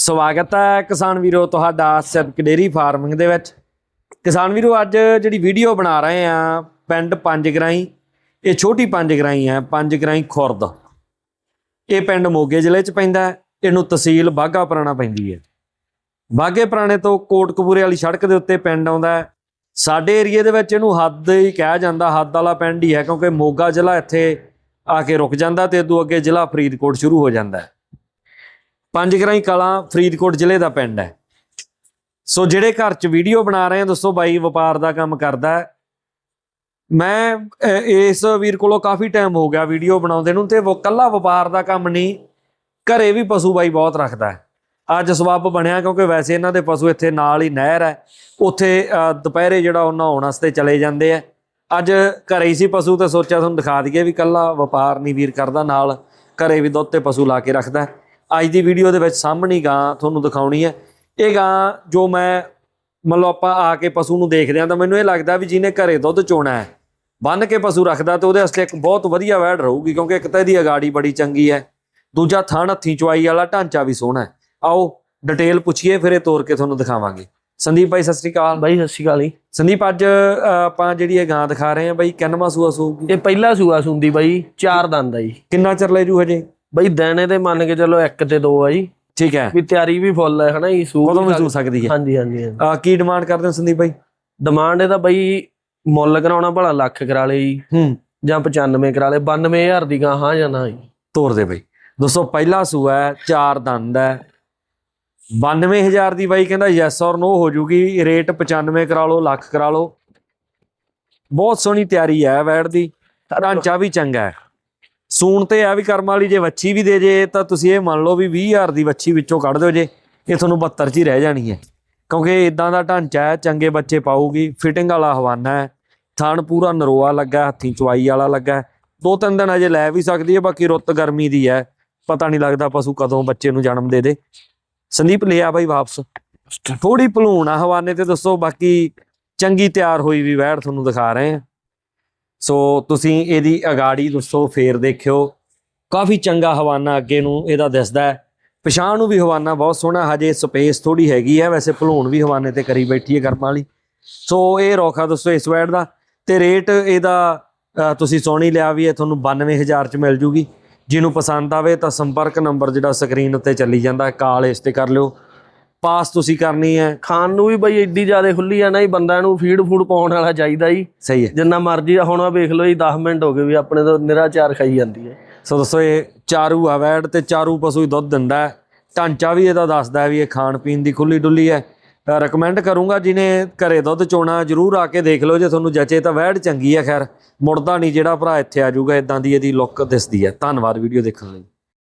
ਸਵਾਗਤ ਹੈ ਕਿਸਾਨ ਵੀਰੋ ਤੁਹਾਡਾ ਸਿਰਕ ਡੇਰੀ ਫਾਰਮਿੰਗ ਦੇ ਵਿੱਚ। ਕਿਸਾਨ ਵੀਰੋ, ਅੱਜ ਜਿਹੜੀ ਵੀਡੀਓ ਬਣਾ ਰਹੇ ਆ ਪਿੰਡ ਪੰਜ ਗਰਾਈ, ਇਹ ਛੋਟੀ ਪੰਜ ਗਰਾਈ ਹੈ, ਪੰਜ ਗਰਾਈ ਖੁਰਦ। ਇਹ ਪਿੰਡ ਮੋਗੇ ਜ਼ਿਲ੍ਹੇ 'ਚ ਪੈਂਦਾ ਇਹਨੂੰ ਤਹਿਸੀਲ ਬਾਗਾ ਪੁਰਾਣਾ ਪੈਂਦੀ ਹੈ। ਬਾਗੇ ਪੁਰਾਣੇ ਤੋਂ ਕੋਟਕਪੂਰੇ ਵਾਲੀ ਸੜਕ ਦੇ ਉੱਤੇ ਪਿੰਡ ਆਉਂਦਾ ਸਾਡੇ ਏਰੀਏ ਦੇ ਵਿੱਚ ਇਹਨੂੰ ਹੱਦ ਹੀ ਕਿਹਾ ਜਾਂਦਾ, ਹੱਦ ਵਾਲਾ ਪਿੰਡ ਹੀ ਹੈ, ਕਿਉਂਕਿ ਮੋਗਾ ਜ਼ਿਲ੍ਹਾ ਇੱਥੇ ਆ ਕੇ ਰੁਕ ਜਾਂਦਾ ਤੇ ਇਦੋਂ ਅੱਗੇ ਜ਼ਿਲ੍ਹਾ ਫਰੀਦਕੋਟ ਸ਼ੁਰੂ ਹੋ ਜਾਂਦਾ ਹੈ। ਪੰਜ ਗਰਾਈ ਕਲਾਂ ਫਰੀਦਕੋਟ ਜ਼ਿਲ੍ਹੇ ਦਾ ਪਿੰਡ ਹੈ। ਸੋ ਜਿਹੜੇ ਘਰ 'ਚ ਵੀਡੀਓ ਬਣਾ ਰਹੇ ਆ ਦੋਸਤੋ ਬਾਈ ਵਪਾਰ ਦਾ ਕੰਮ ਕਰਦਾ ਹੈ। ਮੈਂ ਇਸ ਵੀਰ ਕੋਲੋਂ ਕਾਫੀ ਟਾਈਮ ਹੋ ਗਿਆ ਵੀਡੀਓ ਬਣਾਉਂਦੇ ਨੂੰ ਤੇ ਉਹ ਕੱਲਾ ਵਪਾਰ ਦਾ ਕੰਮ ਨਹੀਂ, ਘਰੇ ਵੀ ਪਸ਼ੂ ਬਾਈ ਬਹੁਤ ਰੱਖਦਾ ਹੈ। ਅੱਜ ਸਬੱਬ ਬਣਿਆ ਕਿਉਂਕਿ ਵੈਸੇ ਇਹਨਾਂ ਦੇ ਪਸ਼ੂ ਇੱਥੇ ਨਾਲ ਹੀ ਨਹਿਰ ਹੈ। ਉੱਥੇ ਦੁਪਹਿਰੇ ਜਿਹੜਾ ਉਹ ਨਹਾਉਣ ਵਾਸਤੇ ਚਲੇ ਜਾਂਦੇ ਆ। ਅੱਜ ਘਰੇ ਹੀ ਸੀ ਪਸ਼ੂ ਤਾਂ ਸੋਚਿਆ ਤੁਹਾਨੂੰ ਦਿਖਾ ਦਈਏ ਵੀ ਕੱਲਾ ਵਪਾਰ ਨਹੀਂ ਵੀਰ ਕਰਦਾ, ਨਾਲ ਘਰੇ ਵੀ ਦੁੱਧ ਤੇ ਪਸ਼ੂ ਲਾ ਕੇ ਰੱਖਦਾ ਅੱਜ ਦੀ ਵੀਡੀਓ ਦੇ ਵਿੱਚ ਸਾਹਮਣੀ ਗਾਂ ਤੁਹਾਨੂੰ ਦਿਖਾਉਣੀ ਹੈ। ਇਹ ਗਾਂ ਜੋ ਮੈਂ ਮੰਨ ਲਓ ਆਪਾਂ ਆ ਕੇ ਪਸ਼ੂ ਨੂੰ ਦੇਖਦੇ ਹਾਂ ਤਾਂ ਮੈਨੂੰ ਇਹ ਲੱਗਦਾ ਵੀ ਜਿਹਨੇ ਘਰੇ ਦੁੱਧ ਚੋਣਾ ਹੈ ਬੰਨ ਕੇ ਪਸ਼ੂ ਰੱਖਦਾ ਤੇ ਉਹਦੇ ਵਾਸਤੇ ਇੱਕ ਬਹੁਤ ਵਧੀਆ ਵੈੜ ਰਹੂਗੀ ਕਿਉਂਕਿ ਇੱਕ ਤਾਂ ਇਹਦੀ ਅਗਾੜੀ ਬੜੀ ਚੰਗੀ ਹੈ ਦੂਜਾ ਥਣ ਹੱਥੀਂ ਚੁਆਈ ਵਾਲਾ ਢਾਂਚਾ ਵੀ ਸੋਹਣਾ ਹੈ। ਆਓ ਡਿਟੇਲ ਪੁੱਛੀਏ ਫਿਰ ਇਹ ਤੋਰ ਕੇ ਤੁਹਾਨੂੰ ਦਿਖਾਵਾਂਗੇ। ਸੰਦੀਪ ਭਾਈ ਸਤਿ ਸ੍ਰੀ ਅਕਾਲ। ਬਾਈ ਸਤਿ ਸ਼੍ਰੀ ਅਕਾਲ ਜੀ। ਸੰਦੀਪ ਅੱਜ ਆਪਾਂ ਜਿਹੜੀ ਇਹ ਗਾਂ ਦਿਖਾ ਰਹੇ ਹਾਂ ਬਾਈ ਕਿੰਨਵਾਂ ਸੂਆ ਸੂਗੀ? ਇਹ ਪਹਿਲਾ ਸੂਆ ਸੁੰਦੀ ਬਾਈ ਚਾਰ ਦੰਦ ਆ ਜੀ। ਕਿੰਨਾ ਚਿਰ ਲੈ ਜੂ ਹਜੇ? ਬਾਈ ਦੇਣੇ ਤੇ ਮੰਨ ਕੇ ਚੱਲੋ ਇੱਕ ਤੇ ਦੋ ਆ ਜੀ। ਠੀਕ ਹੈ। ਵੀ ਤਿਆਰੀ ਵੀ ਫੁੱਲ ਹੈ ਹਨਾ ਜੀ ਸੂ ਕਦੋਂ ਵੀ ਸੂ ਸਕਦੀ ਹੈ। ਹਾਂਜੀ ਹਾਂਜੀ। ਅ, ਕੀ ਡਿਮਾਂਡ ਕਰਦੇ ਹੋ ਸੰਦੀਪ ਭਾਈ ਡਿਮਾਂਡ ਇਹਦਾ ਬਾਈ ਮੁੱਲ ਕਰਾਉਣਾ ਭਲਾ ਲੱਖ ਕਰਾ ਲੇ ਜੀ। ਹੂੰ। ਜਾਂ 95 ਕਰਾ ਲੇ 92000 ਦੀ ਗਾਂ ਹਾਂ ਜਾਂ ਨਾ ਜੀ। ਤੋਰ ਦੇ ਬਈ। ਦੋਸਤੋ ਪਹਿਲਾ ਸੂਆ ਹੈ ਚਾਰ ਦੰਦ ਹੈ। 92000 ਦੀ ਬਾਈ ਕਹਿੰਦਾ ਯੈਸ ਔਰ ਨੋ ਹੋ ਜੂਗੀ। ਰੇਟ 95 ਕਰਾ ਲਓ ਲੱਖ ਕਰਾ ਲਓ। ਬਹੁਤ ਸੋਹਣੀ ਤਿਆਰੀ ਹੈ ਵੈੜ ਦੀ। ਢਾਂਚਾ ਵੀ ਚੰਗਾ ਹੈ। ਸੂਣ ਤੇ ਆ ਵੀ ਕਰਮ ਵਾਲੀ ਜੇ ਵੱਛੀ ਵੀ ਦੇ ਜੇ ਤਾਂ ਤੁਸੀਂ ਇਹ ਮੰਨ ਲਓ ਵੀ 20000 ਦੀ ਵੱਛੀ ਵਿੱਚੋਂ ਕੱਢ ਦਿਓ ਜੇ ਇਹ ਤੁਹਾਨੂੰ 72 ਚ ਹੀ ਰਹਿ ਜਾਣੀ ਹੈ। ਕਿਉਂਕਿ ਇਦਾਂ ਦਾ ਢਾਂਚਾ ਹੈ ਚੰਗੇ ਬੱਚੇ ਪਾਊਗੀ ਫਿਟਿੰਗ ਵਾਲਾ ਹਵਾਨਾ ਹੈ ਥਣ ਪੂਰਾ ਨਰੋਆ ਲੱਗਾ ਹੱਥੀਂ ਚਵਾਈ ਵਾਲਾ ਲੱਗਾ। ਦੋ ਤਿੰਨ ਦਿਨ ਅਜੇ ਲੈ ਵੀ ਸਕਦੀ ਹੈ ਬਾਕੀ ਰੁੱਤ ਗਰਮੀ ਦੀ ਹੈ ਪਤਾ ਨਹੀਂ ਲੱਗਦਾ ਪਸ਼ੂ ਕਦੋਂ ਬੱਚੇ ਨੂੰ ਜਨਮ ਦੇ ਦੇ। ਸੰਦੀਪ ਲਿਆ ਬਾਈ ਵਾਪਸ। ਥੋੜੀ ਭਲੂਣ ਆ ਹਵਾਨੇ ਤੇ ਦੱਸੋ ਬਾਕੀ ਚੰਗੀ ਤਿਆਰ ਹੋਈ ਵੀ ਵੈੜ ਤੁਹਾਨੂੰ ਦਿਖਾ ਰਹੇ ਹਾਂ। ਸੋ ਤੁਸੀਂ ਇਹਦੀ ਅਗਾੜੀ ਦੱਸੋ, ਫੇਰ ਦੇਖਿਓ। ਕਾਫੀ ਚੰਗਾ ਹਵਾਨਾ ਅੱਗੇ ਨੂੰ ਇਹਦਾ ਦਿਸਦਾ ਹੈ। ਪਛਾਣ ਨੂੰ ਵੀ ਹਵਾਨਾ ਬਹੁਤ ਸੋਹਣਾ, ਹਜੇ ਸਪੇਸ ਥੋੜੀ ਹੈਗੀ ਹੈ, ਵੈਸੇ ਭਲੂਣ ਵੀ ਹਵਾਨੇ ਤੇ ਕਰੀ ਬੈਠੀ ਹੈ ਕਰਮ ਵਾਲੀ। ਸੋ ਇਹ ਰੋਖਾ ਦੱਸੋ ਇਸ ਵੈੜ ਦਾ। ਤੇ ਰੇਟ ਇਹਦਾ ਤੁਸੀਂ ਸੋਹਣੀ ਲਿਆ ਵੀ ਇਹ ਤੁਹਾਨੂੰ 92000 ਚ ਮਿਲ ਜੂਗੀ। ਜਿਹਨੂੰ ਪਸੰਦ ਆਵੇ ਤਾਂ ਸੰਪਰਕ ਨੰਬਰ ਜਿਹੜਾ ਸਕਰੀਨ ਉੱਤੇ ਚੱਲੀ ਜਾਂਦਾ ਕਾਲ ਇਸ ਤੇ ਕਰ ਲਿਓ। ਪਾਸ ਤੁਸੀਂ ਕਰਨੀ ਹੈ। ਖਾਣ ਨੂੰ ਵੀ ਬਾਈ ਐਡੀ ਜ਼ਿਆਦਾ ਖੁੱਲੀ ਆ ਨਾ ਜੀ ਬੰਦਾ ਨੂੰ ਫੀਡ ਫੂਡ ਪਾਉਣ ਵਾਲਾ ਚਾਹੀਦਾ ਜੀ। ਸਹੀ ਹੈ। ਜਿੰਨਾ ਮਰਜ਼ੀ ਹੁਣ ਆ ਵੇਖ ਲਓ ਜੀ 10 ਮਿੰਟ ਹੋ ਗਏ ਵੀ ਆਪਣੇ ਤੋਂ ਨਿਰਾ ਚਾਰ ਖਾਈ ਜਾਂਦੀ ਹੈ। ਸੋ ਦੋਸਤੋ ਇਹ ਚਾਰੂ ਆ ਵੈੜ ਤੇ ਚਾਰੂ ਪਸ਼ੂ ਹੀ ਦੁੱਧ ਦਿੰਦਾ ਹੈ। ਢਾਂਚਾ ਵੀ ਇਹਦਾ ਦੱਸਦਾ ਹੈ ਵੀ ਇਹ ਖਾਣ ਪੀਣ ਦੀ ਖੁੱਲੀ ਡੁੱਲੀ ਹੈ। ਰეკਮੈਂਡ ਕਰੂੰਗਾ ਜਿਹਨੇ ਘਰੇ ਦੁੱਧ ਚੋਣਾ ਜਰੂਰ ਆ ਕੇ ਦੇਖ ਲਓ ਜੇ ਤੁਹਾਨੂੰ ਜਚੇ ਤਾਂ ਵੈੜ ਚੰਗੀ ਹੈ ਖੈਰ। ਮੁੜਦਾ ਨਹੀਂ ਜਿਹੜਾ ਭਰਾ ਇੱਥੇ ਆ ਜਾਊਗਾ ਇਦਾਂ ਦੀ ਇਹਦੀ ਲੁੱਕ ਦਿਸਦੀ ਹੈ। ਧੰਨਵਾਦ ਵੀਡੀਓ ਦੇਖਣ ਲਈ।